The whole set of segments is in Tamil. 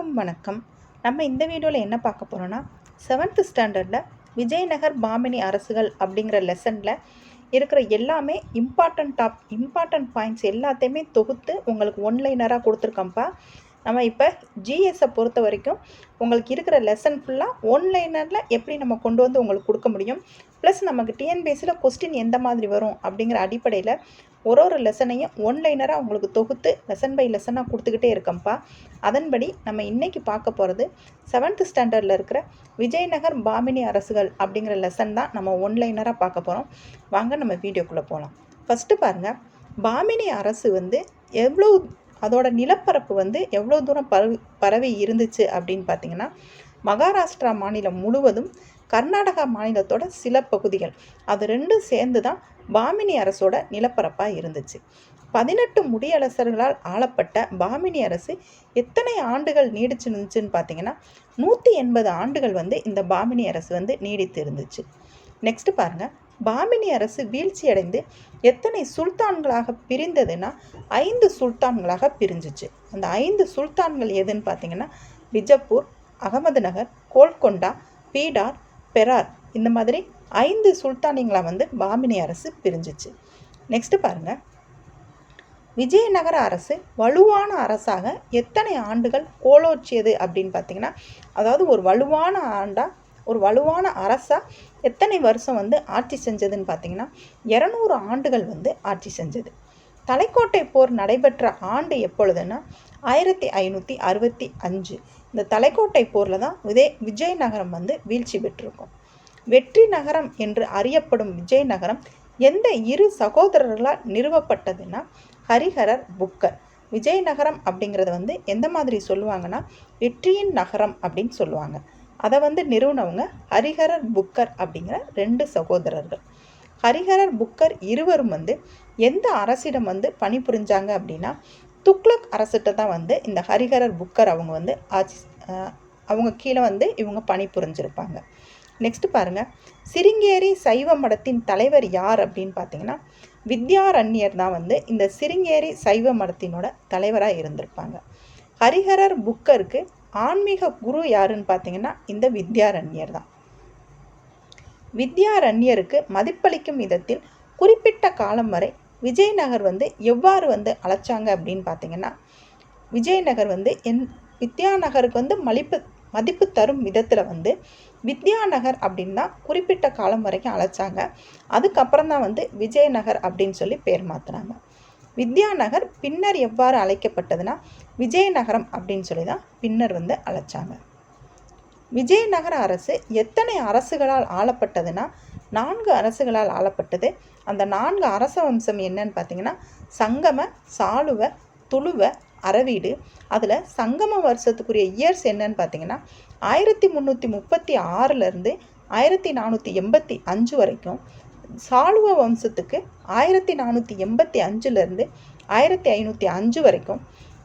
அனைவருக்கும் வணக்கம். நம்ம இந்த வீடியோவில் என்ன பார்க்க போகிறோன்னா செவன்த் ஸ்டாண்டர்டில் விஜயநகர் பாமினி அரசுகள் அப்படிங்கிற லெசனில் இருக்கிற எல்லாமே இம்பார்ட்டன்ட் டாப் இம்பார்ட்டன்ட் பாயிண்ட்ஸ் எல்லாத்தையுமே தொகுத்து உங்களுக்கு ஒன்லைனராக கொடுத்துருக்கோம்ப்பா நம்ம இப்போ ஜிஎஸை பொறுத்த வரைக்கும் உங்களுக்கு இருக்கிற லெசன் ஃபுல்லாக ஒன்லைனரில் எப்படி நம்ம கொண்டு வந்து உங்களுக்கு கொடுக்க முடியும்? ப்ளஸ் நமக்கு டிஎன்பிஎஸ்சியில் கொஸ்டின் எந்த மாதிரி வரும் அப்படிங்கிற அடிப்படையில் ஒரு ஒரு லெசனையும் ஒன்லைனராக உங்களுக்கு தொகுத்து லெசன் பை லெசனாக கொடுத்துக்கிட்டே இருக்கோம்ப்பா. அதன்படி நம்ம இன்றைக்கி பார்க்க போகிறது செவன்த் ஸ்டாண்டர்டில் இருக்கிற விஜயநகர் பாமினி அரசுகள் அப்படிங்கிற லெசன் தான் நம்ம ஒன்லைனராக பார்க்க போகிறோம் வாங்க நம்ம வீடியோக்குள்ளே போகலாம் ஃபஸ்ட்டு பாருங்கள் பாமினி அரசு வந்து எவ்வளோ அதோட நிலப்பரப்பு வந்து எவ்வளோ தூரம் பரவி பரவி இருந்துச்சு அப்படின்னு பார்த்தீங்கன்னா மகாராஷ்டிரா மாநிலம் முழுவதும் கர்நாடகா மாநிலத்தோட சில பகுதிகள். அது ரெண்டும் சேர்ந்து தான் பாமினி அரசோட நிலப்பரப்பாக இருந்துச்சு. பதினெட்டு முடியரசர்களால் ஆளப்பட்ட பாமினி அரசு எத்தனை ஆண்டுகள் நீடிச்சு இருந்துச்சுன்னு பார்த்தீங்கன்னா நூற்றி எண்பது ஆண்டுகள் வந்து இந்த பாமினி அரசு வந்து நீடித்து இருந்துச்சு. நெக்ஸ்ட் பாருங்கள் பாமினி அரசு வீழ்ச்சியடைந்து எத்தனை சுல்தான்களாக பிரிந்ததுன்னா ஐந்து சுல்தான்களாக பிரிஞ்சிச்சு. அந்த ஐந்து சுல்தான்கள் எதுன்னு பார்த்தீங்கன்னா பிஜப்பூர் அகமது நகர் கோல்கொண்டா பீடார் பெரார் இந்த மாதிரி ஐந்து சுல்தானிங்களாக வந்து பாமினி அரசு பிரிஞ்சிச்சு. நெக்ஸ்ட்டு பாருங்கள் விஜயநகர அரசு வலுவான அரசாக எத்தனை ஆண்டுகள் கோலோச்சியது அப்படின்னு பார்த்தீங்கன்னா அதாவது ஒரு வலுவான ஆண்டாக ஒரு வலுவான அரசாக எத்தனை வருஷம் வந்து ஆட்சி செஞ்சதுன்னு பார்த்தீங்கன்னா இரநூறு ஆண்டுகள் வந்து ஆட்சி செஞ்சது. தலைக்கோட்டை போர் நடைபெற்ற ஆண்டு எப்பொழுதுன்னா ஆயிரத்தி ஐநூற்றி அறுபத்தி அஞ்சு. இந்த தலைக்கோட்டை போரில் தான் விஜய் விஜயநகரம் வந்து வீழ்ச்சி பெற்றிருக்கும். வெற்றி நகரம் என்று அறியப்படும் விஜயநகரம் எந்த இரு சகோதரர்களால் நிறுவப்பட்டதுன்னா ஹரிஹரர் புக்கர். விஜயநகரம் அப்படிங்கிறத வந்து எந்த மாதிரி சொல்லுவாங்கன்னா வெற்றியின் நகரம் அப்படின்னு சொல்லுவாங்க. அதை வந்து நிறுவனவங்க ஹரிஹரர் புக்கர் அப்படிங்கிற ரெண்டு சகோதரர்கள். ஹரிஹரர் புக்கர் இருவரும் வந்து எந்த அரசிடம் வந்து பணிபுரிஞ்சாங்க அப்படின்னா துக்ளக் அரசிட்ட தான் வந்து இந்த ஹரிஹரர் புக்கர் அவங்க வந்து ஆட்சி அவங்க கீழே வந்து இவங்க பணி புரிஞ்சிருப்பாங்க. நெக்ஸ்ட்டு பாருங்கள் சிருங்கேரி சைவ மடத்தின் தலைவர் யார் அப்படின்னு பார்த்தீங்கன்னா வித்யாரண்யர் தான் வந்து இந்த சிருங்கேரி சைவ மடத்தினோட தலைவராக இருந்திருப்பாங்க. ஹரிஹரர் புக்கருக்கு ஆன்மீக குரு யாருன்னு பார்த்தீங்கன்னா இந்த வித்யாரண்யர் தான். வித்யாரண்யருக்கு மதிப்பளிக்கும் விதத்தில் குறிப்பிட்ட காலம் வரை விஜயநகர் வந்து எவ்வாறு வந்து அழைச்சாங்க அப்படின்னு பார்த்தீங்கன்னா விஜயநகர் வந்து என் வித்யாநகருக்கு வந்து மலிப்பு மதிப்பு தரும் விதத்தில் வந்து வித்யாநகர் அப்படின்னு தான் குறிப்பிட்ட காலம் வரைக்கும் அழைச்சாங்க. அதுக்கப்புறம் தான் வந்து விஜயநகர் அப்படின்னு சொல்லி பேர் மாற்றினாங்க வித்யாநகர் பின்னர் எவ்வாறு அழைக்கப்பட்டதுன்னா விஜயநகரம் அப்படின்னு சொல்லி தான் பின்னர் வந்து அழைச்சாங்க. விஜயநகர அரசு எத்தனை அரசுகளால் ஆளப்பட்டதுன்னா நான்கு அரசுகளால் ஆளப்பட்டது. அந்த நான்கு அரச வம்சம் என்னன்னு பார்த்தீங்கன்னா சங்கம சாளுவ துளுவ அரவீடு அதில் சங்கம வருஷத்துக்குரிய இயர்ஸ் என்னன்னு பார்த்தீங்கன்னா ஆயிரத்தி முந்நூற்றி முப்பத்தி ஆறுலேருந்து ஆயிரத்தி நானூற்றி எண்பத்தி அஞ்சு வரைக்கும் சாளுவ வம்சத்துக்கு ஆயிரத்தி நானூற்றி எண்பத்தி அஞ்சுலேருந்து ஆயிரத்தி ஐநூற்றி அஞ்சு வரைக்கும்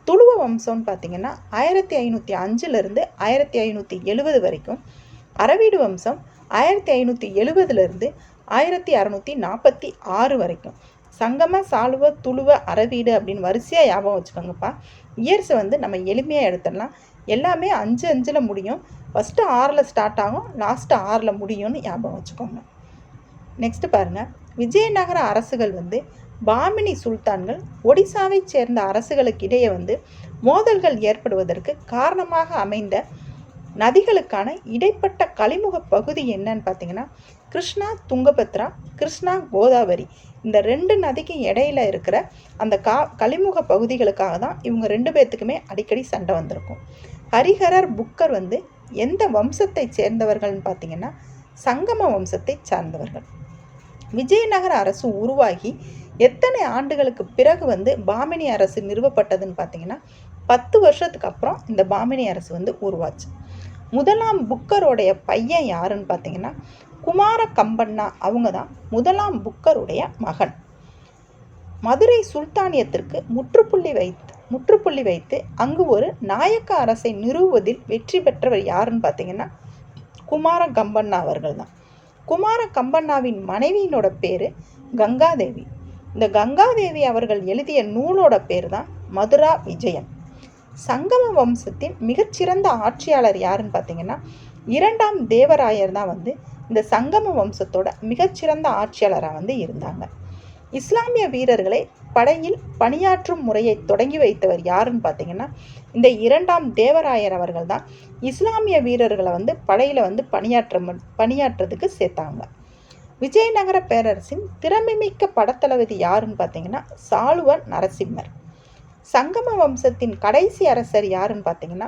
துளுவ வம்சம்னு பார்த்தீங்கன்னா ஆயிரத்தி ஐநூற்றி அஞ்சுலேருந்து ஆயிரத்தி ஐநூற்றி எழுபது வரைக்கும் அரவீடு வம்சம் ஆயிரத்தி ஐநூற்றி எழுபதுலேருந்து ஆயிரத்தி அறநூற்றி நாற்பத்தி ஆறு வரைக்கும். சங்கம சாலுவ துளுவ அரவீடு அப்படின்னு வரிசையாக ஞாபகம் வச்சுக்கோங்கப்பா. இயர்ஸை வந்து நம்ம எளிமையாக எடுத்துடலாம். எல்லாமே அஞ்சு அஞ்சில் முடியும். ஃபஸ்ட்டு ஆறில் ஸ்டார்ட் ஆகும். லாஸ்ட்டு ஆறில் முடியும்னு ஞாபகம் வச்சுக்கோங்க. நெக்ஸ்ட்டு பாருங்கள் விஜயநகர அரசுகள் வந்து பாமினி சுல்தான்கள் ஒடிசாவைச் சேர்ந்த அரசுகளுக்கு இடையே வந்து மோதல்கள் ஏற்படுவதற்கு காரணமாக அமைந்த நதிகளுக்கான இடைப்பட்ட கலிமுக பகுதி என்னன்னு பார்த்தீங்கன்னா கிருஷ்ணா துங்கபத்ரா கிருஷ்ணா கோதாவரி. இந்த ரெண்டு நதிக்கும் இடையில இருக்கிற அந்த கா கலிமுக பகுதிகளுக்காக தான் இவங்க ரெண்டு பேர்த்துக்குமே அடிக்கடி சண்டை வந்திருக்கும். ஹரிஹரர் புக்கர் வந்து எந்த வம்சத்தை சேர்ந்தவர்கள்னு பார்த்தீங்கன்னா சங்கம வம்சத்தை சார்ந்தவர்கள். விஜயநகர அரசு உருவாகி எத்தனை ஆண்டுகளுக்கு பிறகு வந்து பாமினி அரசு நிறுவப்பட்டதுன்னு பார்த்தீங்கன்னா பத்து வருஷத்துக்கு அப்புறம் இந்த பாமினி அரசு வந்து உருவாச்சு. முதலாம் புக்கருடைய பையன் யாருன்னு பார்த்தீங்கன்னா குமார கம்பண்ணா அவங்க தான் முதலாம் புக்கருடைய மகன். மதுரை சுல்தானியத்திற்கு முற்றுப்புள்ளி வைத்து முற்றுப்புள்ளி வைத்து அங்கு ஒரு நாயக்க அரசை நிறுவுவதில் வெற்றி பெற்றவர் யாருன்னு பார்த்தீங்கன்னா குமார கம்பண்ணா அவர்கள் தான். குமார கம்பண்ணாவின் மனைவியினோட பேர் கங்காதேவி. இந்த கங்காதேவி அவர்கள் எழுதிய நூலோட பேர் தான் மதுரா விஜயன். சங்கம வம்சத்தின் மிகச்சிறந்த ஆட்சியாளர் யாருன்னு பார்த்தீங்கன்னா இரண்டாம் தேவராயர் தான் வந்து இந்த சங்கம வம்சத்தோட மிகச்சிறந்த ஆட்சியாளராக வந்து இருந்தாங்க. இஸ்லாமிய வீரர்களை படையில் பணியாற்றும் முறையை தொடங்கி வைத்தவர் யாருன்னு பார்த்தீங்கன்னா இந்த இரண்டாம் தேவராயர் அவர்கள் தான் இஸ்லாமிய வீரர்களை வந்து படையில் வந்து பணியாற்ற பணியாற்றுறதுக்கு சேர்த்தாங்க. விஜயநகர பேரரசின் திறமைமிக்க படத்தளபதி யாருன்னு பார்த்தீங்கன்னா சாலுவன் நரசிம்மர். சங்கம வம்சத்தின் கடைசி அரசர் யாருன்னு பார்த்தீங்கன்னா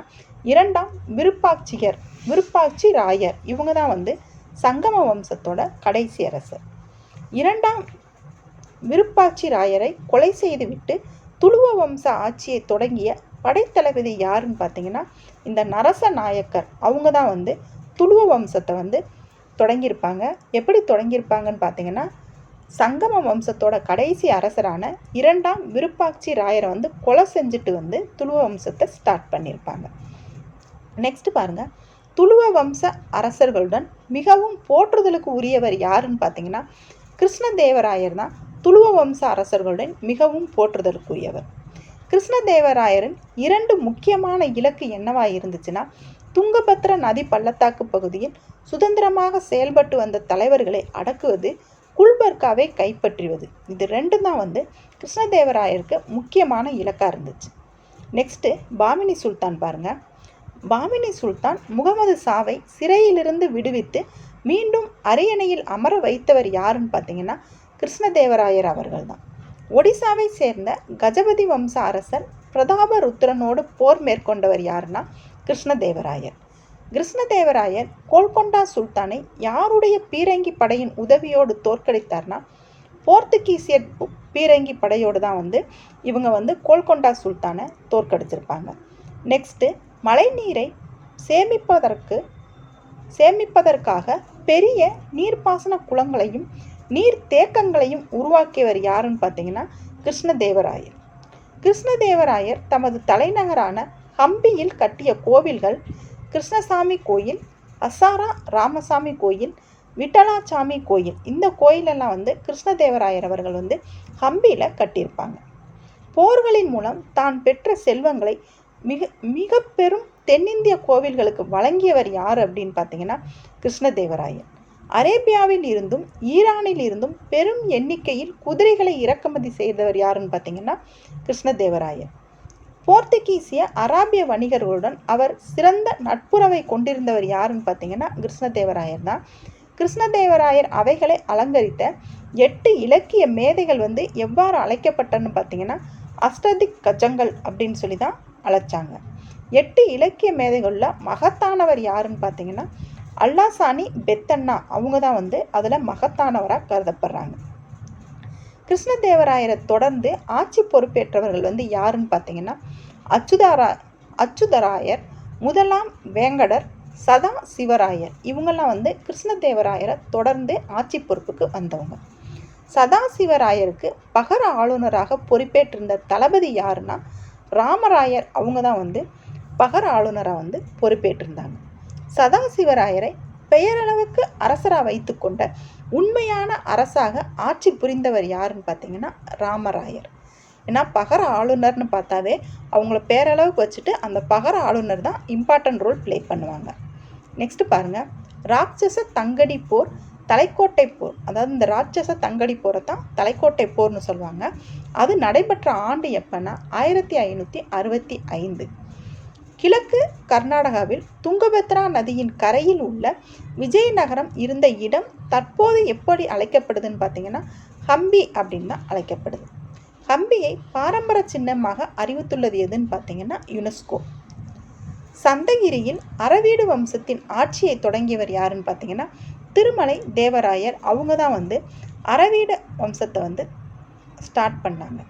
இரண்டாம் விருப்பாட்சியர் விருப்பாட்சி ராயர். இவங்க தான் வந்து சங்கம வம்சத்தோட கடைசி அரசர். இரண்டாம் விருப்பாட்சி ராயரை கொலை செய்துவிட்டு துளுவ வம்ச ஆட்சியை தொடங்கிய படைத்தளபதி யாருன்னு பார்த்தீங்கன்னா இந்த நரச நாயக்கர் அவங்க தான் வந்து துளுவ வம்சத்தை வந்து தொடங்கியிருப்பாங்க. எப்படி தொடங்கியிருப்பாங்கன்னு பார்த்தீங்கன்னா சங்கம வம்சத்தோட கடைசி அரசரான இரண்டாம் விருப்பாட்சி ராயரை வந்து கொலை செஞ்சுட்டு வந்து துளுவ வம்சத்தை ஸ்டார்ட் பண்ணியிருப்பாங்க. நெக்ஸ்ட் பாருங்க. துளுவ வம்ச அரசர்களுடன் மிகவும் போற்றுதலுக்கு உரியவர் யாருன்னு பார்த்தீங்கன்னா கிருஷ்ணதேவராயர் தான். துளுவ வம்ச அரசர்களுடன் மிகவும் போற்றுதலுக்குரியவர். கிருஷ்ணதேவராயரின் இரண்டு முக்கியமான இலக்கு என்னவாக இருந்துச்சுன்னா துங்கபத்ர நதி பள்ளத்தாக்கு பகுதியில் சுதந்திரமாக செயல்பட்டு வந்த தலைவர்களை அடக்குவது குல்பர்காவை கைப்பற்றுவது. இது ரெண்டும் தான் வந்து கிருஷ்ணதேவராயருக்கு முக்கியமான இலக்காக இருந்துச்சு. நெக்ஸ்ட்டு பாமினி சுல்தான் பாருங்கள் பாமினி சுல்தான் முகமது சாவை சிறையிலிருந்து விடுவித்து மீண்டும் அரியணையில் அமர வைத்தவர் யாருன்னு பார்த்தீங்கன்னா கிருஷ்ணதேவராயர் அவர்கள் தான். ஒடிசாவை சேர்ந்த கஜபதி வம்ச அரசர் பிரதாபருத்ரனோடு போர் மேற்கொண்டவர் யாருன்னா கிருஷ்ணதேவராயர். கிருஷ்ணதேவராயர் கோல்கொண்டா சுல்தானை யாருடைய பீரங்கி படையின் உதவியோடு தோற்கடித்தார்னா போர்த்துகீசியர் பீரங்கி படையோடு தான் வந்து இவங்க வந்து கோல்கொண்டா சுல்தானை தோற்கடிச்சிருப்பாங்க. நெக்ஸ்ட்டு மழைநீரை சேமிப்பதற்கு சேமிப்பதற்காக பெரிய நீர்ப்பாசன குளங்களையும் நீர் தேக்கங்களையும் உருவாக்கியவர் யாருன்னு பார்த்தீங்கன்னா கிருஷ்ணதேவராயர். கிருஷ்ணதேவராயர் தமது தலைநகரான ஹம்பியில் கட்டிய கோவில்கள் கிருஷ்ணசாமி கோயில் அசாரா ராமசாமி கோயில் விட்டலாச்சாமி கோயில். இந்த கோயிலெல்லாம் வந்து கிருஷ்ணதேவராயர் அவர்கள் வந்து ஹம்பியில் கட்டியிருப்பாங்க. போர்களின் மூலம் தான் பெற்ற செல்வங்களை மிக மிக பெரும் தென்னிந்திய கோவில்களுக்கு வழங்கியவர் யார் அப்படின்னு பார்த்தீங்கன்னா கிருஷ்ணதேவராயர். அரேபியாவில் இருந்தும் ஈரானில் இருந்தும் பெரும் எண்ணிக்கையில் குதிரைகளை இறக்குமதி செய்தவர் யாருன்னு பார்த்தீங்கன்னா கிருஷ்ணதேவராயர். போர்த்துகீசிய அராபிய வணிகர்களுடன் அவர் சிறந்த நட்புறவை கொண்டிருந்தவர் யாருன்னு பார்த்தீங்கன்னா கிருஷ்ணதேவராயர் தான். கிருஷ்ணதேவராயர் அவைகளை அலங்கரித்த எட்டு இலக்கிய மேதைகள் வந்து எவ்வாறு அழைக்கப்பட்டன்னு பார்த்தீங்கன்னா அஷ்டதிக் கஜங்கள் அப்படின்னு சொல்லி தான் அழைச்சாங்க. எட்டு இலக்கிய மேதைகளில் மகத்தானவர் யாருன்னு பார்த்தீங்கன்னா அல்லாசானி பெத்தண்ணா அவங்க தான் வந்து அதில் மகத்தானவராக கருதப்படுறாங்க. கிருஷ்ணதேவராயரை தொடர்ந்து ஆட்சி பொறுப்பேற்றவர்கள் வந்து யாருன்னு பார்த்தீங்கன்னா அச்சுதாரா அச்சுதராயர் முதலாம் வேங்கடர் சதா சிவராயர். இவங்கெல்லாம் வந்து கிருஷ்ணதேவராயரை தொடர்ந்து ஆட்சி பொறுப்புக்கு வந்தவங்க. சதாசிவராயருக்கு பகர ஆளுநராக பொறுப்பேற்றிருந்த தளபதி யாருன்னா ராமராயர். அவங்க தான் வந்து பகர ஆளுநராக வந்து பொறுப்பேற்றிருந்தாங்க. சதாசிவராயரை பெயரளவுக்கு அரசராக வைத்துக்கொண்ட உண்மையான அரசாக ஆட்சி புரிந்தவர் யாருன்னு பார்த்தீங்கன்னா ராமராயர். ஏன்னா பகர ஆளுநர்னு பார்த்தாவே அவங்கள பேரளவுக்கு வச்சுட்டு அந்த பகர ஆளுநர் தான் இம்பார்ட்டன்ட் ரோல் ப்ளே பண்ணுவாங்க. நெக்ஸ்ட் பாருங்கள் ராட்சச தங்கடி போர் தலைக்கோட்டை போர். அதாவது இந்த ராட்சச தங்கடி போரை தான் தலைக்கோட்டை போர்னு சொல்லுவாங்க. அது நடைபெற்ற ஆண்டு எப்போன்னா ஆயிரத்தி ஐநூற்றி அறுபத்தி ஐந்து. கிழக்கு கர்நாடகாவில் துங்கபத்ரா நதியின் கரையில் உள்ள விஜயநகரம் இருந்த இடம் தற்போது எப்படி அழைக்கப்படுதுன்னு பார்த்தீங்கன்னா ஹம்பி அப்படின்னு தான் அழைக்கப்படுது. ஹம்பியை பாரம்பரிய சின்னமாக அறிவித்துள்ளது எதுன்னு பார்த்தீங்கன்னா யுனெஸ்கோ. சந்தகிரியில் அறவீடு வம்சத்தின் ஆட்சியை தொடங்கியவர் யாருன்னு பார்த்தீங்கன்னா திருமலை தேவராயர். அவங்க தான் வந்து அறவீடு வம்சத்தை வந்து ஸ்டார்ட் பண்ணாங்க.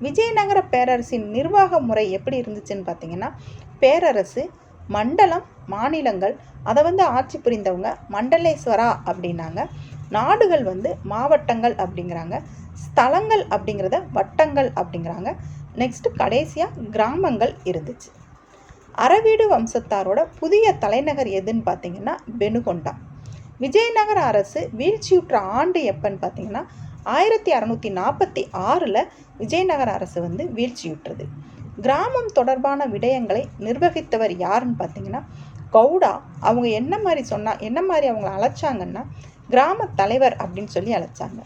விஜயநகர பேரரசின் நிர்வாக முறை எப்படி இருந்துச்சுன்னு பார்த்தீங்கன்னா பேரரசு மண்டலம் மாநிலங்கள் அதை வந்து ஆட்சி புரிந்தவங்க மண்டலேஸ்வரா அப்படின்னாங்க. நாடுகள் வந்து மாவட்டங்கள் அப்படிங்கிறாங்க. ஸ்தலங்கள் அப்படிங்கிறத வட்டங்கள் அப்படிங்கிறாங்க. நெக்ஸ்ட்டு கடைசியாக கிராமங்கள் இருந்துச்சு. அரவீடு வம்சத்தாரோட புதிய தலைநகர் எதுன்னு பார்த்தீங்கன்னா பெனுகொண்டா விஜயநகர அரசு வீழ்ச்சியுற்ற ஆண்டு எப்பன்னு பார்த்தீங்கன்னா ஆயிரத்தி அறநூற்றி நாற்பத்தி ஆறில் விஜயநகர அரசு வந்து வீழ்ச்சியுற்றது. கிராமம் தொடர்பான விடயங்களை நிர்வகித்தவர் யாருன்னு பார்த்தீங்கன்னா கவுடா. அவங்க என்ன மாதிரி சொன்னா என்ன மாதிரி அவங்கள அழைச்சாங்கன்னா கிராம தலைவர் அப்படின்னு சொல்லி அழைச்சாங்க.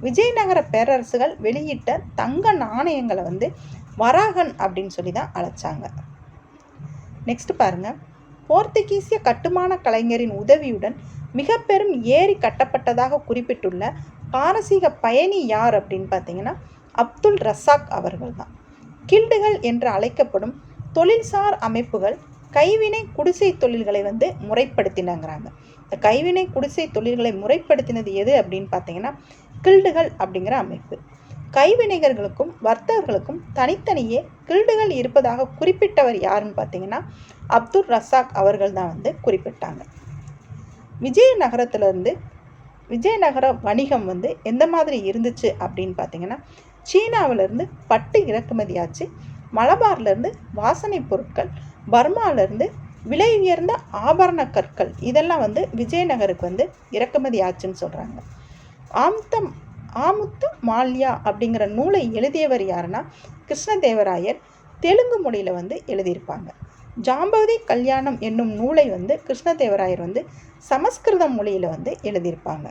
விஜயநகர பேரரசுகள் வெளியிட்ட தங்க நாணயங்களை வந்து வராகன் அப்படின்னு சொல்லி தான் அழைச்சாங்க. நெக்ஸ்ட் பாருங்க. போர்த்துகீசிய கட்டுமான கலைஞரின் உதவியுடன் மிக பெரும் ஏரி கட்டப்பட்டதாக குறிப்பிட்டுள்ள பாரசீக பயணி யார் அப்படின்னு பார்த்தீங்கன்னா அப்துல் ரசாக் அவர்கள் தான். கில்டுகள் என்று அழைக்கப்படும் தொழில்சார் அமைப்புகள் கைவினை குடிசை தொழில்களை வந்து முறைப்படுத்தினங்கிறாங்க. இந்த கைவினை குடிசை தொழில்களை முறைப்படுத்தினது எது அப்படின்னு பார்த்தீங்கன்னா கில்டுகள் அப்படிங்கிற அமைப்பு. கைவினைஞர்களுக்கும் வர்த்தகர்களுக்கும் தனித்தனியே கில்டுகள் இருப்பதாக குறிப்பிட்டவர் யாருன்னு பார்த்தீங்கன்னா அப்துல் ரசாக் அவர்கள் தான் வந்து குறிப்பிட்டாங்க. விஜயநகரத்திலிருந்து விஜயநகர வணிகம் வந்து எந்த மாதிரி இருந்துச்சு அப்படின்னு பார்த்தீங்கன்னா சீனாவிலேருந்து பட்டு இறக்குமதி ஆச்சு மலபார்லேருந்து வாசனை பொருட்கள் பர்மாலேருந்து விலை உயர்ந்த ஆபரண கற்கள் இதெல்லாம் வந்து விஜயநகருக்கு வந்து இறக்குமதி ஆச்சுன்னு சொல்கிறாங்க ஆமுத்தம் ஆமுத்த மால்யா அப்படிங்கிற நூலை எழுதியவர் யாருன்னா கிருஷ்ணதேவராயர். தெலுங்கு மொழியில் வந்து எழுதியிருப்பாங்க. ஜாம்பவதி கல்யாணம் என்னும் நூலை வந்து கிருஷ்ணதேவராயர் வந்து சமஸ்கிருத மொழியில் வந்து எழுதியிருப்பாங்க.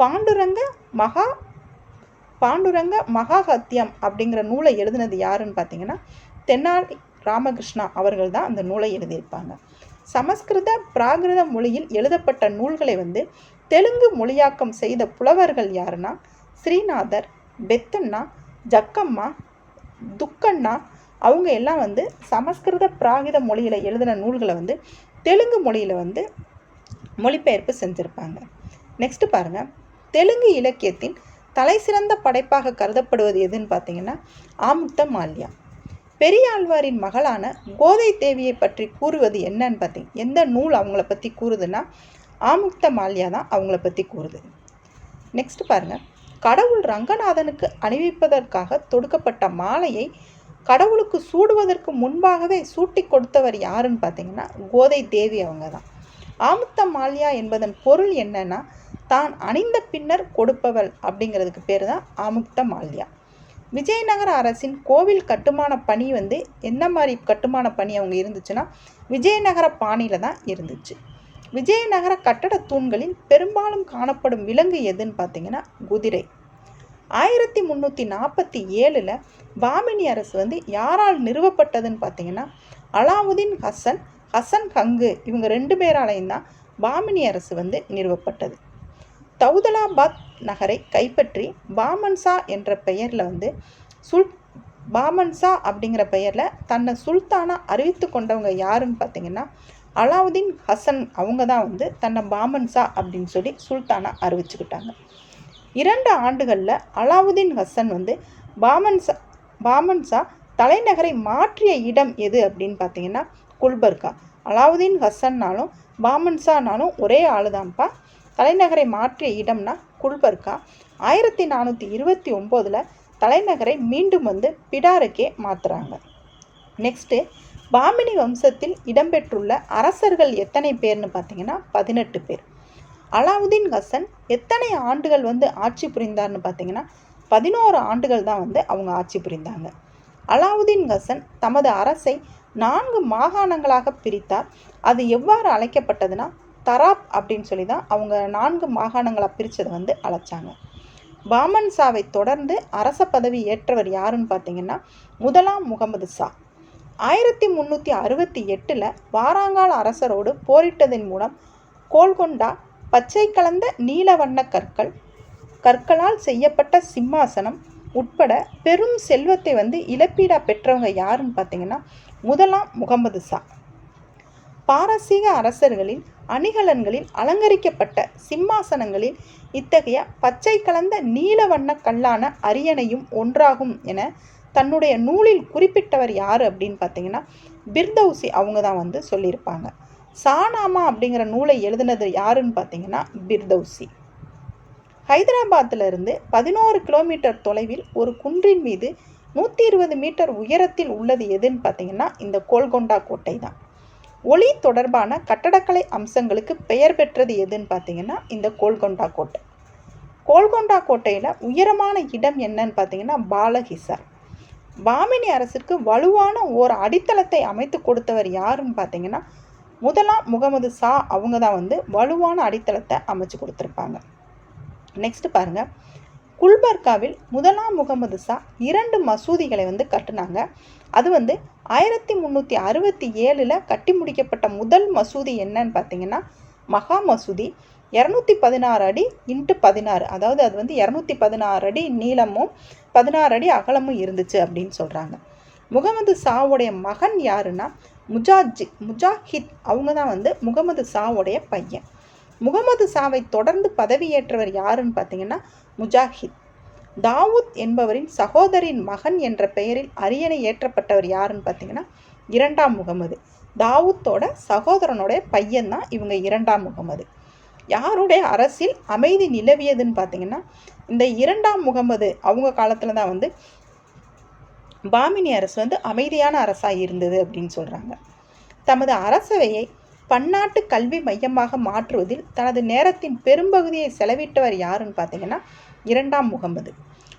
பாண்டுரங்க மகா பாண்டுரங்க மகாஹத்தியம் அப்படிங்கிற நூலை எழுதினது யாருன்னு பார்த்தீங்கன்னா தென்னாலி ராமகிருஷ்ணா அவர்கள் தான் அந்த நூலை எழுதியிருப்பாங்க. சமஸ்கிருத பிராகிருத மொழியில் எழுதப்பட்ட நூல்களை வந்து தெலுங்கு மொழியாக்கம் செய்த புலவர்கள் யாருன்னா ஸ்ரீநாதர் பெத்தண்ணா ஜக்கம்மா துக்கண்ணா அவங்க எல்லாம் வந்து சமஸ்கிருத பிராகித மொழியில் எழுதின நூல்களை வந்து தெலுங்கு மொழியில் வந்து மொழிபெயர்ப்பு செஞ்சுருப்பாங்க. நெக்ஸ்ட்டு பாருங்கள் தெலுங்கு இலக்கியத்தின் தலைசிறந்த படைப்பாக கருதப்படுவது எதுன்னு பார்த்தீங்கன்னா ஆமுக்த மால்யா. பெரியாழ்வாரின் மகளான கோதை தேவியை பற்றி கூறுவது என்னன்னு பார்த்தீங்க எந்த நூல் அவங்கள பற்றி கூறுதுன்னா ஆமுக்த மால்யா தான் அவங்கள பற்றி கூறுது. நெக்ஸ்ட் பாருங்கள் கடவுள் ரங்கநாதனுக்கு அணிவிப்பதற்காக தொடுக்கப்பட்ட மாலையை கடவுளுக்கு சூடுவதற்கு முன்பாகவே சூட்டி கொடுத்தவர் யாருன்னு பார்த்தீங்கன்னா கோதை தேவி அவங்க தான். ஆமுத்த மால்யா என்பதன் பொருள் என்னன்னா தான் அணிந்த பின்னர் கொடுப்பவள் அப்படிங்கிறதுக்கு பேர் தான் ஆமுக்த மால்யா விஜயநகர அரசின் கோவில் கட்டுமான பணி வந்து என்ன மாதிரி கட்டுமான பணி அவங்க இருந்துச்சுன்னா விஜயநகர பாணியில் தான் இருந்துச்சு. விஜயநகர கட்டட தூண்களில் பெரும்பாலும் காணப்படும் விலங்கு எதுன்னு பார்த்தீங்கன்னா குதிரை. ஆயிரத்தி முந்நூற்றி நாற்பத்தி ஏழில் பாமினி அரசு வந்து யாரால் நிறுவப்பட்டதுன்னு பார்த்தீங்கன்னா அலாவுதீன் ஹசன் ஹசன் ஹங்கு இவங்க ரெண்டு பேராலையும் தான் பாமினி அரசு வந்து நிறுவப்பட்டது. தௌதலாபாத் நகரை கைப்பற்றி பாமன்சா என்ற பெயரில் வந்து சுல் பாமன்சா அப்படிங்கிற பெயரில் தன்னை சுல்தானா அறிவித்து கொண்டவங்க யாருன்னு பார்த்தீங்கன்னா அலாவுதீன் ஹசன் அவங்க தான் வந்து தன்னை பாமன்சா அப்படின்னு சொல்லி சுல்தானாக அறிவிச்சுக்கிட்டாங்க. இரண்டு ஆண்டுகளில் அலாவுதீன் ஹசன் வந்து பாமன்சா பாமன்சா தலைநகரை மாற்றிய இடம் எது அப்படின்னு பார்த்தீங்கன்னா குல்பர்கா. அலாவுதீன் ஹசன்னாலும் பாமன்சானாலும் ஒரே ஆளுதான்ப்பா. தலைநகரை மாற்றிய இடம்னா குல்பர்கா. ஆயிரத்தி நானூற்றி இருபத்தி ஒம்போதில் தலைநகரை மீண்டும் வந்து பிடாருக்கே மாற்றுறாங்க நெக்ஸ்ட்டு பாமினி வம்சத்தில் இடம்பெற்றுள்ள அரசர்கள் எத்தனை பேர்னு பார்த்தீங்கன்னா பதினெட்டு பேர். அலாவுதீன் ஹசன் எத்தனை ஆண்டுகள் வந்து ஆட்சி புரிந்தார்னு பார்த்தீங்கன்னா பதினோரு ஆண்டுகள் தான் வந்து அவங்க ஆட்சி புரிந்தாங்க. அலாவுதீன் ஹசன் தமது அரசை நான்கு மாகாணங்களாக பிரித்தார் அது எவ்வாறு அழைக்கப்பட்டதுன்னா தராப் அப்படின்னு சொல்லி தான் அவங்க நான்கு மாகாணங்களாக பிரித்ததை வந்து அழைச்சாங்க. பாமன் சாவை தொடர்ந்து அரச பதவி ஏற்றவர் யாருன்னு பார்த்தீங்கன்னா முதலாம் முகமது சா ஆயிரத்தி முந்நூற்றி அறுபத்தி எட்டில் வாராங்கால் அரசரோடு போரிட்டதன் மூலம் கோல்கொண்டா பச்சை கலந்த நீல வண்ண கற்கள் கற்களால் செய்யப்பட்ட சிம்மாசனம் உட்பட பெரும் செல்வத்தை வந்து இழப்பீடாக பெற்றவங்க யாருன்னு பார்த்தீங்கன்னா முதலாம் முகமது சா. பாரசீக அரசர்களின் அணிகலன்களில் அலங்கரிக்கப்பட்ட சிம்மாசனங்களில் இத்தகைய பச்சை கலந்த நீல வண்ண கல்லான அரியணையும் ஒன்றாகும் என தன்னுடைய நூலில் குறிப்பிட்டவர் யார் அப்படின்னு பார்த்தீங்கன்னா பிர்தௌசி அவங்க தான் வந்து சொல்லியிருப்பாங்க. சானாமா அப்படிங்கிற நூலை எழுதினது யாருன்னு பார்த்தீங்கன்னா பிர்தௌசி. ஹைதராபாத்தில் இருந்து பதினோரு கிலோமீட்டர் தொலைவில் ஒரு குன்றின் மீது நூற்றி இருபது மீட்டர் உயரத்தில் உள்ளது எதுன்னு பார்த்தீங்கன்னா இந்த கோல்கொண்டா கோட்டை தான். ஒளி தொடர்பான கட்டடக்கலை அம்சங்களுக்கு பெயர் பெற்றது எதுன்னு பார்த்தீங்கன்னா இந்த கோல்கொண்டா கோட்டை. கோல்கொண்டா கோட்டையில் உயரமான இடம் என்னன்னு பார்த்தீங்கன்னா பாலஹிசார் பாமினி அரசுக்கு வலுவான ஓர் அடித்தளத்தை அமைத்து கொடுத்தவர் யாருன்னு பார்த்தீங்கன்னா முதலாம் முகமது ஷா அவங்க தான் வந்து வலுவான அடித்தளத்தை அமைச்சு கொடுத்துருப்பாங்க. நெக்ஸ்ட் பாருங்கள் குல்பர்காவில் முதலாம் முகமது ஷா இரண்டு மசூதிகளை வந்து கட்டுனாங்க. அது வந்து ஆயிரத்தி முந்நூற்றி அறுபத்தி ஏழில் கட்டி முடிக்கப்பட்ட முதல் மசூதி என்னன்னு பார்த்தீங்கன்னா மகா மசூதி. இரநூத்தி பதினாறு அடி இன்ட்டு பதினாறு. அதாவது அது வந்து இரநூத்தி பதினாறு அடி நீளமும் பதினாறு அடி அகலமும் இருந்துச்சு அப்படின்னு சொல்கிறாங்க முகமது ஷாவுடைய மகன் யாருன்னா முஜாஜி முஜாஹித். அவங்க தான் வந்து முகமது ஷாவுடைய பையன். முகமது ஷாவை தொடர்ந்து பதவியேற்றவர் யாருன்னு பார்த்தீங்கன்னா முஜாஹித். தாவூத் என்பவரின் சகோதரின் மகன் என்ற பெயரில் அரியணை ஏற்றப்பட்டவர் யாருன்னு பார்த்தீங்கன்னா இரண்டாம் முகமது. தாவூத்தோட சகோதரனுடைய பையன் தான் இவங்க இரண்டாம் முகமது. யாருடைய அரசில் அமைதி நிலவியதுன்னு பார்த்தீங்கன்னா இந்த இரண்டாம் முகமது அவங்க காலத்தில் தான் வந்து பாமினி அரசு வந்து அமைதியான அரசாக இருந்தது அப்படின்னு சொல்கிறாங்க தமது அரசவையை பன்னாட்டு கல்வி மையமாக மாற்றுவதில் தனது நேரத்தின் பெரும்பகுதியை செலவிட்டவர் யாருன்னு பார்த்தீங்கன்னா இரண்டாம் முகமது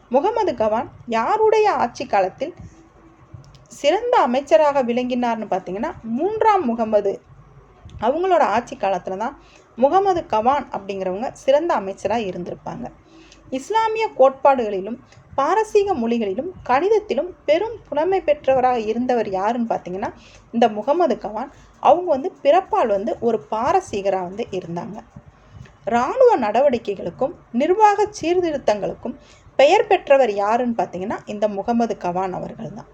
முகமது கவான் யாருடைய ஆட்சி காலத்தில் சிறந்த அமைச்சராக விளங்கினார்னு பார்த்தீங்கன்னா மூன்றாம் முகமது அவங்களோட ஆட்சி காலத்தில் தான் முகமது கவான் அப்படிங்கிறவங்க சிறந்த அமைச்சராக இருந்திருப்பாங்க. இஸ்லாமிய கோட்பாடுகளிலும் பாரசீக மொழிகளிலும் கணிதத்திலும் பெரும் புலமை பெற்றவராக இருந்தவர் யாருன்னு பார்த்தீங்கன்னா இந்த முகமது கவான். அவங்க வந்து பிறப்பால் வந்து ஒரு பாரசீகராக வந்து இருந்தாங்க. இராணுவ நடவடிக்கைகளுக்கும் நிர்வாக சீர்திருத்தங்களுக்கும் பெயர் பெற்றவர் யாருன்னு பார்த்தீங்கன்னா இந்த முகமது கவான் அவர்கள் தான்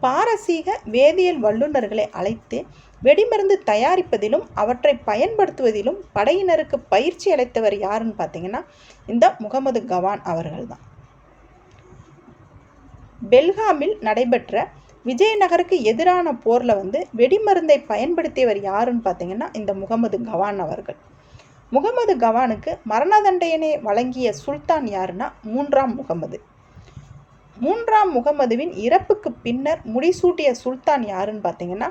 பாரசீக வேதியியல் வல்லுநர்களை அழைத்து வெடிமருந்து தயாரிப்பதிலும் அவற்றை பயன்படுத்துவதிலும் படையினருக்கு பயிற்சி அளித்தவர் யாருன்னு பார்த்தீங்கன்னா இந்த முகமது கவான் அவர்கள் தான் பெல்காமில் நடைபெற்ற விஜயநகருக்கு எதிரான போரில் வந்து வெடிமருந்தை பயன்படுத்தியவர் யாருன்னு பார்த்தீங்கன்னா இந்த முகமது கவான் அவர்கள். முகமது கவானுக்கு மரண தண்டையனை வழங்கிய சுல்தான் யாருன்னா மூன்றாம் முகமது. மூன்றாம் முகமதுவின் இறப்புக்கு பின்னர் முடிசூட்டிய சுல்தான் யாருன்னு பார்த்தீங்கன்னா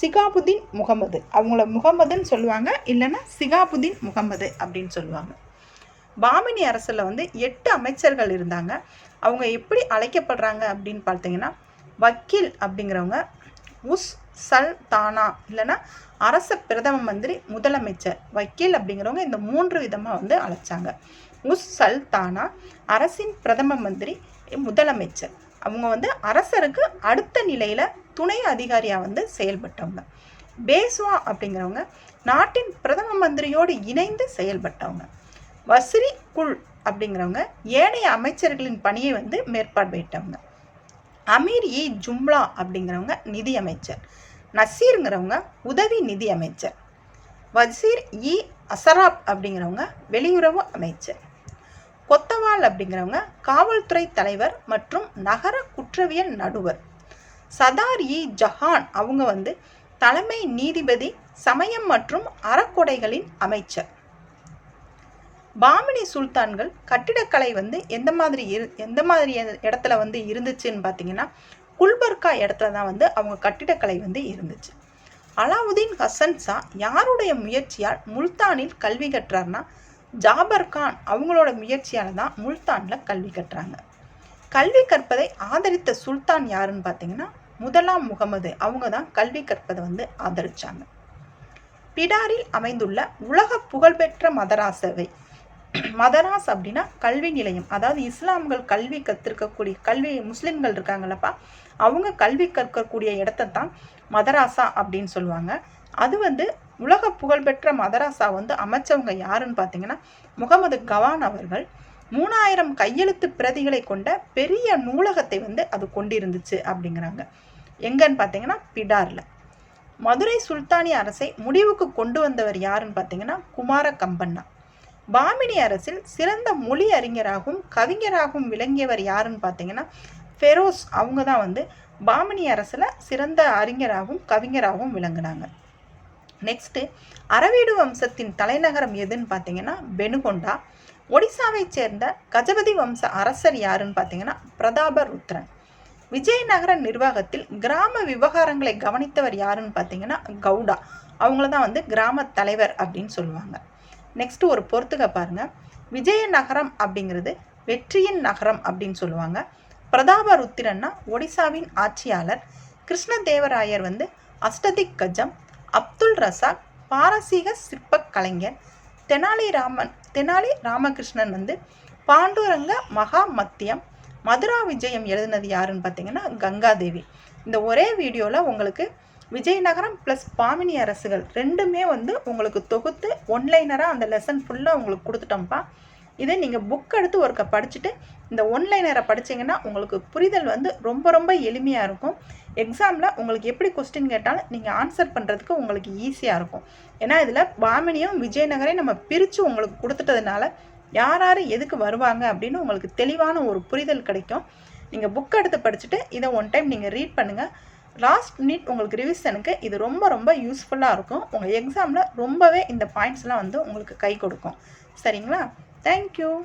சிகாபுதீன் முகமது. அவங்கள முகமதுன்னு சொல்லுவாங்க இல்லைன்னா சிகாபுதீன் முகமது அப்படின்னு சொல்லுவாங்க. பாமினி அரசில் வந்து எட்டு அமைச்சர்கள் இருந்தாங்க. அவங்க எப்படி அழைக்கப்படுறாங்க அப்படின்னு பார்த்தீங்கன்னா வக்கீல் அப்படிங்கிறவங்க உஸ் சல் தானா இல்லைன்னா அரச பிரதம மந்திரி முதலமைச்சர் வக்கீல் அப்படிங்கிறவங்க இந்த மூன்று விதமாக வந்து அழைச்சாங்க. உஸ் சல் தானா அரசின் பிரதம மந்திரி முதலமைச்சர். அவங்க வந்து அரசருக்கு அடுத்த நிலையில் துணை அதிகாரியாக வந்து செயல்பட்டவங்க. பேஸ்வா அப்படிங்கிறவங்க நாட்டின் பிரதம மந்திரியோடு இணைந்து செயல்பட்டவங்க. வசிரி குல் அப்படிங்கிறவங்க ஏனைய அமைச்சர்களின் பணியை வந்து மேற்பார்வையிட்டவங்க. அமீர் இ ஜும்லா அப்படிங்கிறவங்க நிதி அமைச்சர் நசீருங்கிறவங்க உதவி நிதி அமைச்சர் வசீர் இ அசராப் அப்படிங்கிறவங்க வெளியுறவு அமைச்சர். கொத்தவால் அப்படிங்கிறவங்க காவல்துறை தலைவர் மற்றும் நகர குற்றவியல் நடுவர். சதார் இ ஜஹான் அவங்க வந்து தலைமை நீதிபதி சமயம் மற்றும் அறக்கொடைகளின் அமைச்சர். பாமினி சுல்தான்கள் கட்டிடக்கலை வந்து எந்த மாதிரி இரு எந்த மாதிரி இடத்துல வந்து இருந்துச்சுன்னு பார்த்தீங்கன்னா குல்பர்கா இடத்துல தான் வந்து அவங்க கட்டிடக்கலை வந்து இருந்துச்சு. அலாவுதீன் ஹசன் ஷா யாருடைய முயற்சியால் முல்தானில் கல்வி கற்றார்னா ஜாபர் கான் அவங்களோட முயற்சியால் தான் முல்தானில் கல்வி கற்றாங்க. கல்வி கற்பதை ஆதரித்த சுல்தான் யாருன்னு பார்த்தீங்கன்னா முதலாம் முகமது. அவங்க தான் கல்வி கற்பதை வந்து ஆதரித்தாங்க பிடாரில் அமைந்துள்ள உலக புகழ்பெற்ற மதராசவை மதராஸ் அப்படின்னா கல்வி நிலையம். அதாவது இஸ்லாம்கள் கல்வி கற்றுருக்கக்கூடிய கல்வி முஸ்லீம்கள் இருக்காங்களப்பா அவங்க கல்வி கற்கக்கூடிய இடத்த தான் மதராசா அப்படின்னு சொல்லுவாங்க. அது வந்து உலக புகழ்பெற்ற மதராசா வந்து அமைச்சவங்க யாருன்னு பார்த்தீங்கன்னா முகமது கவான் அவர்கள் மூணாயிரம் கையெழுத்து பிரதிகளை கொண்ட பெரிய நூலகத்தை வந்து அது கொண்டிருந்துச்சு அப்படிங்கிறாங்க. எங்கன்னு பார்த்தீங்கன்னா பிடாரில். மதுரை சுல்தானி அரசை முடிவுக்கு கொண்டு வந்தவர் யாருன்னு பார்த்தீங்கன்னா குமார கம்பண்ணா பாமினி அரசில் சிறந்த மொழி அறிஞராகவும் கவிஞராகவும் விளங்கியவர் யாருன்னு பார்த்தீங்கன்னா ஃபெரோஸ். அவங்க தான் வந்து பாமினி அரசில் சிறந்த அறிஞராகவும் கவிஞராகவும் விளங்கினாங்க. நெக்ஸ்ட்டு அரவீடு வம்சத்தின் தலைநகரம் எதுன்னு பார்த்தீங்கன்னா பெனுகொண்டா ஒடிசாவைச் சேர்ந்த கஜபதி வம்ச அரசர் யாருன்னு பார்த்தீங்கன்னா பிரதாப ருத்ரன் விஜயநகர நிர்வாகத்தில் கிராம விவகாரங்களை கவனித்தவர் யாருன்னு பார்த்தீங்கன்னா கவுடா. அவங்கள தான் வந்து கிராம தலைவர் அப்படின்னு சொல்லுவாங்க. நெக்ஸ்ட் ஒரு பொறுத்துக்க பாருங்க. விஜயநகரம் அப்படிங்கிறது வெற்றியின் நகரம் அப்படின்னு சொல்லுவாங்க. பிரதாப ருத்திரன்னா ஒடிசாவின் ஆட்சியாளர். கிருஷ்ணதேவராயர் வந்து அஷ்டதிக் கஜம் அப்துல் ரசாக் பாரசீக சிற்பக் கலைஞர் தெனாலி ராமன் தெனாலி ராமகிருஷ்ணன் வந்து பாண்டுரங்க மகா மத்தியம் மதுரா விஜயம் எழுதினது யாருன்னு பார்த்தீங்கன்னா கங்காதேவி. இந்த ஒரே வீடியோவில் உங்களுக்கு விஜயநகரம் ப்ளஸ் பாமினி அரசுகள் ரெண்டுமே வந்து உங்களுக்கு தொகுத்து ஒன்லைனராக அந்த லெசன் ஃபுல்லாக உங்களுக்கு கொடுத்துட்டோம்ப்பா. இதே நீங்கள் புக் எடுத்து ஒருக்க படிச்சுட்டு இந்த ஒன்லைனரை படிச்சீங்கன்னா உங்களுக்கு புரிதல் வந்து ரொம்ப ரொம்ப எளிமையாக இருக்கும். எக்ஸாமில் உங்களுக்கு எப்படி கொஸ்டின் கேட்டாலும் நீங்கள் ஆன்சர் பண்ணுறதுக்கு உங்களுக்கு ஈஸியாக இருக்கும். ஏன்னா இதில் பாமினியும் விஜயநகரையும் நம்ம பிரித்து உங்களுக்கு கொடுத்துட்டதுனால யார் யார் எதுக்கு வருவாங்க அப்படின்னு உங்களுக்கு தெளிவான ஒரு புரிதல் கிடைக்கும். நீங்கள் புக் எடுத்து படிச்சுட்டு இதை ஒன் டைம் நீங்கள் ரீட் பண்ணுங்கள் லாஸ்ட் மினிட் உங்களுக்கு ரிவிஷனுக்கு இது ரொம்ப ரொம்ப யூஸ்ஃபுல்லாக இருக்கும். உங்கள் எக்ஸாமில் ரொம்பவே இந்த பாயிண்ட்ஸ்லாம் வந்து உங்களுக்கு கை கொடுக்கும். சரிங்களா? தேங்க்யூ